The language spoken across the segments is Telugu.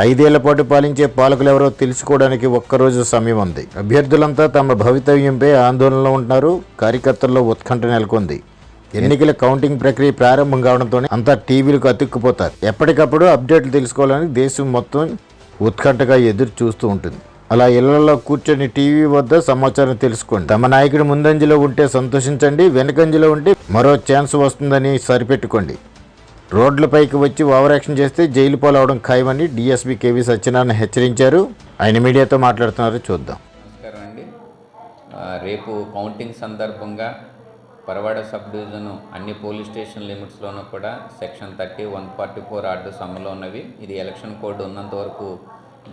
ఐదేళ్ళ పాటు పాలించే పాలకులు ఎవరో తెలుసుకోవడానికి ఒక్కరోజు సమయం ఉంది. అభ్యర్థులంతా తమ భవితవ్యంపై ఆందోళనలో ఉంటున్నారు. కార్యకర్తల్లో ఉత్కంఠ నెలకొంది. ఎన్నికల కౌంటింగ్ ప్రక్రియ ప్రారంభం కావడంతో అంతా టీవీలకు అతుక్కుపోతారు. ఎప్పటికప్పుడు అప్డేట్లు తెలుసుకోవాలని దేశం మొత్తం ఉత్కంఠగా ఎదురు చూస్తూ ఉంటుంది. అలా ఇళ్ళలో కూర్చొని టీవీ వద్ద సమాచారం తెలుసుకోండి. తమ నాయకుడు ముందంజలో ఉంటే సంతోషించండి. వెనకంజలో ఉంటే మరో ఛాన్స్ వస్తుందని సరిపెట్టుకోండి. రోడ్లపైకి వచ్చి ఓవరాక్షన్ చేస్తే జైలు పాలవడం ఖాయమని డీఎస్పీ కేవీ సత్యనారాయణ హెచ్చరించారు. ఆయన మీడియాతో మాట్లాడుతున్నారు. చూద్దాం. నమస్కారం అండి. రేపు కౌంటింగ్ సందర్భంగా పరవాడ సబ్ డివిజన్ అన్ని పోలీస్ స్టేషన్ లిమిట్స్లోనూ కూడా section thirty one forty four orders అమలు ఉన్నవి. ఇది ఎలక్షన్ కోడ్ ఉన్నంత వరకు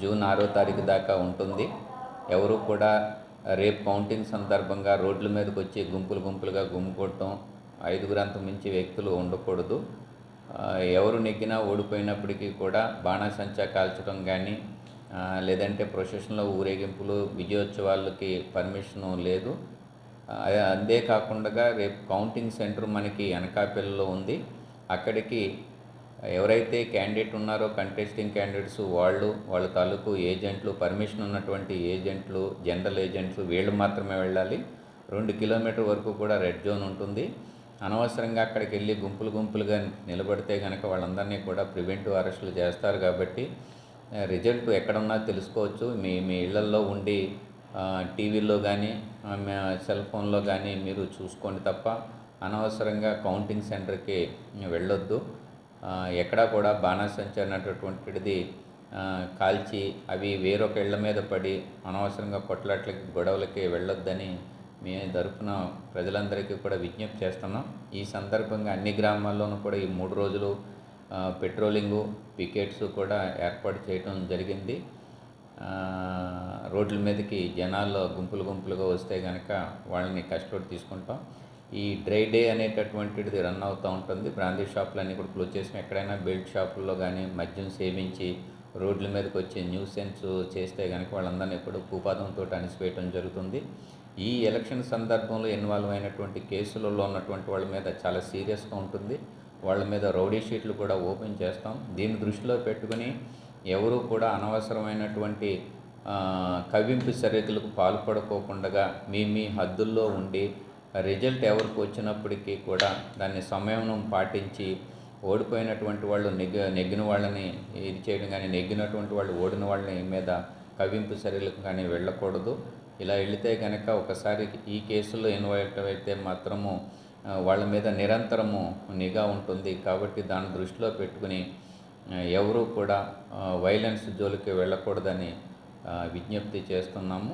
జూన్ ఆరో తారీఖు దాకా ఉంటుంది. ఎవరు కూడా రేపు కౌంటింగ్ సందర్భంగా రోడ్ల మీదకి వచ్చి గుంపులు గుంపులుగా గుమ్ముకోవటం ఐదుగురు అంత మించి వ్యక్తులు ఉండకూడదు. ఎవరు నెగ్గినా ఓడిపోయినప్పటికీ కూడా బాణాసంచా కాల్చడం కానీ లేదంటే ప్రొసెషన్లో ఊరేగింపులు విజయోత్సవాలకి పర్మిషన్ లేదు. అదే కాకుండా రేపు కౌంటింగ్ సెంటర్ మనకి అనకాపల్లిలో ఉంది. అక్కడికి ఎవరైతే క్యాండిడేట్ ఉన్నారో కంటెస్టింగ్ క్యాండిడేట్స్ వాళ్ళు వాళ్ళ తాలూకు ఏజెంట్లు పర్మిషన్ ఉన్నటువంటి ఏజెంట్లు జనరల్ ఏజెంట్లు వీళ్ళు మాత్రమే వెళ్ళాలి. రెండు కిలోమీటర్ వరకు కూడా రెడ్ జోన్ ఉంటుంది. అనవసరంగా అక్కడికి వెళ్ళి గుంపులు గుంపులుగా నిలబడితే కనుక వాళ్ళందరినీ కూడా ప్రివెంటివ్ అరెస్టులు చేస్తారు కాబట్టి రిజల్ట్ ఎక్కడున్నా తెలుసుకోవచ్చు. మీ మీ ఇళ్ళల్లో ఉండి టీవీల్లో కానీ సెల్ ఫోన్లో కానీ మీరు చూసుకోండి తప్ప అనవసరంగా కౌంటింగ్ సెంటర్కి వెళ్ళొద్దు. ఎక్కడా కూడా బాణాసంచి అన్నటువంటిది కాల్చి అవి వేరొక ఇళ్ళ మీద పడి అనవసరంగా కొట్లాట్లకి గొడవలకి వెళ్ళొద్దని మీ తరఫున ప్రజలందరికీ కూడా విజ్ఞప్తి చేస్తున్నాం. ఈ సందర్భంగా అన్ని గ్రామాల్లోనూ కూడా ఈ మూడు రోజులు పెట్రోలింగు పికెట్స్ కూడా ఏర్పాటు చేయడం జరిగింది. రోడ్ల మీదకి జనాల్లో గుంపులు గుంపులుగా వస్తే కనుక వాళ్ళని కష్టపడి తీసుకుంటాం. ఈ డ్రై డే అనేటటువంటిది రన్ అవుతూ ఉంటుంది. బ్రాందీ షాపులన్నీ కూడా క్లోజ్ చేసినాం. ఎక్కడైనా బెల్ట్ షాపుల్లో కానీ మద్యం సేవించి రోడ్ల మీదకి వచ్చే న్యూసెన్స్ చేస్తే కనుక వాళ్ళందరినీ కూడా భూపాదంతో అణిసివేయటం జరుగుతుంది. ఈ ఎలక్షన్ సందర్భంలో ఇన్వాల్వ్ అయినటువంటి కేసులలో ఉన్నటువంటి వాళ్ళ మీద చాలా సీరియస్గా ఉంటుంది. వాళ్ళ మీద రౌడీ షీట్లు కూడా ఓపెన్ చేస్తాం. దీన్ని దృష్టిలో పెట్టుకుని ఎవరూ కూడా అనవసరమైనటువంటి కవింపు చర్యలకు పాల్పడుకోకుండా మీ మీ హద్దుల్లో ఉండి రిజల్ట్ ఎవరికి వచ్చినప్పటికీ కూడా దాన్ని సమయం పాటించి ఓడిపోయినటువంటి వాళ్ళు నెగ్గి నెగ్గిన వాళ్ళని ఇది చేయడం కానీ నెగ్గినటువంటి వాళ్ళు ఓడిన వాళ్ళని మీద కవింపు చర్యలకు కానీ వెళ్ళకూడదు. ఇలా వెళితే కనుక ఒకసారి ఈ కేసులో ఇన్వాల్వ్ అయితే మాత్రము వాళ్ళ మీద నిరంతరము నిఘా ఉంటుంది. కాబట్టి దాన్ని దృష్టిలో పెట్టుకుని ఎవరూ కూడా వైలెన్స్ జోలికి వెళ్ళకూడదని విజ్ఞప్తి చేస్తున్నాము.